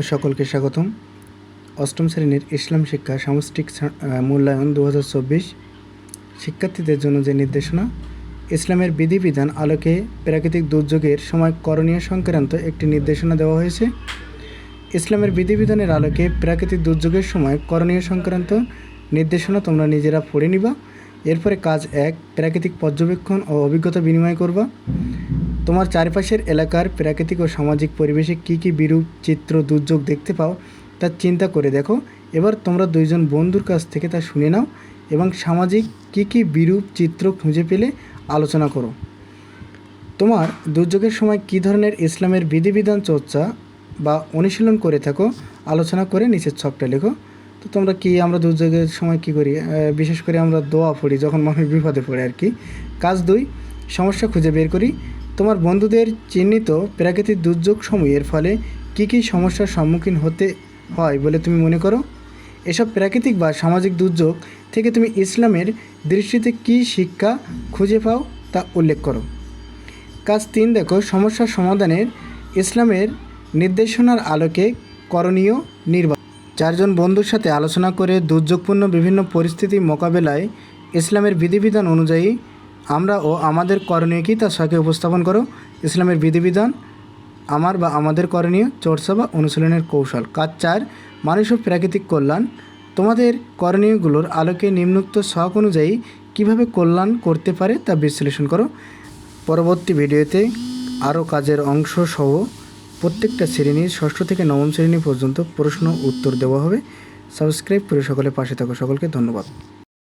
সকলকে স্বাগতম। অষ্টম শ্রেণির ইসলাম শিক্ষা সামষ্টিক মূল্যায়ন দু হাজার চব্বিশ। শিক্ষার্থীদের জন্য যে নির্দেশনা, ইসলামের বিধিবিধান আলোকে প্রাকৃতিক দুর্যোগের সময় করণীয় সংক্রান্ত একটি নির্দেশনা দেওয়া হয়েছে। ইসলামের বিধিবিধানের আলোকে প্রাকৃতিক দুর্যোগের সময় করণীয় সংক্রান্ত নির্দেশনা তোমরা নিজেরা পড়ে নিবা। এরপরে কাজ এক, প্রাকৃতিক পর্যবেক্ষণ ও অভিজ্ঞতা বিনিময় করবা। তোমার চারপাশের এলাকার প্রাকৃতিক ও সামাজিক পরিবেশে কী কী বিরূপ চিত্র, দুর্যোগ দেখতে পাও তা চিন্তা করে দেখো। এবার তোমরা দুইজন বন্ধুর কাছ থেকে তা শুনে নাও এবং সামাজিক কী কী বিরূপ চিত্র খুঁজে পেলে আলোচনা করো। তোমার দুর্যোগের সময় কী ধরনের ইসলামের বিধিবিধান চর্চা বা অনুশীলন করে থাকো, আলোচনা করে নিচের ছকটা লেখো। তো তোমরা কি আমরা দুর্যোগের সময় কি করি? বিশেষ করে আমরা দোয়া পড়ি যখন মানুষ বিপদে পড়ে আর কি। কাজ দুই, সমস্যা খুঁজে বের করি। তোমার বন্ধুদের চিহ্নিত প্রাকৃতিক দুর্যোগ সমূহের ফলে কী কী সমস্যার সম্মুখীন হতে হয় বলে তুমি মনে করো? এসব প্রাকৃতিক বা সামাজিক দুর্যোগ থেকে তুমি ইসলামের দৃষ্টিতে কী শিক্ষা খুঁজে পাও তা উল্লেখ করো। কাজ তিন, দেখো, সমস্যার সমাধানের ইসলামের নির্দেশনার আলোকে করণীয় নির্বাচন চারজন বন্ধুর সাথে আলোচনা করে দুর্যোগপূর্ণ বিভিন্ন পরিস্থিতি মোকাবেলায় ইসলামের বিধিবিধান অনুযায়ী আমরা ও আমাদের করণীয় কী তা সাকে উপস্থাপন করো। ইসলামের বিধিবিধান, আমার বা আমাদের করণীয় চর্চা বা অনুশীলনের কৌশল। কাজ চার, মানুষ ও প্রাকৃতিক কল্যাণ। তোমাদের করণীয়গুলোর আলোকে নিম্নোক্ত শখ অনুযায়ী কীভাবে কল্যাণ করতে পারে তা বিশ্লেষণ করো। পরবর্তী ভিডিওতে আরও কাজের অংশ সহ প্রত্যেকটা শ্রেণির ষষ্ঠ থেকে নবম শ্রেণি পর্যন্ত প্রশ্ন উত্তর দেওয়া হবে। সাবস্ক্রাইব করে সকলে পাশে থাকো। সকলকে ধন্যবাদ।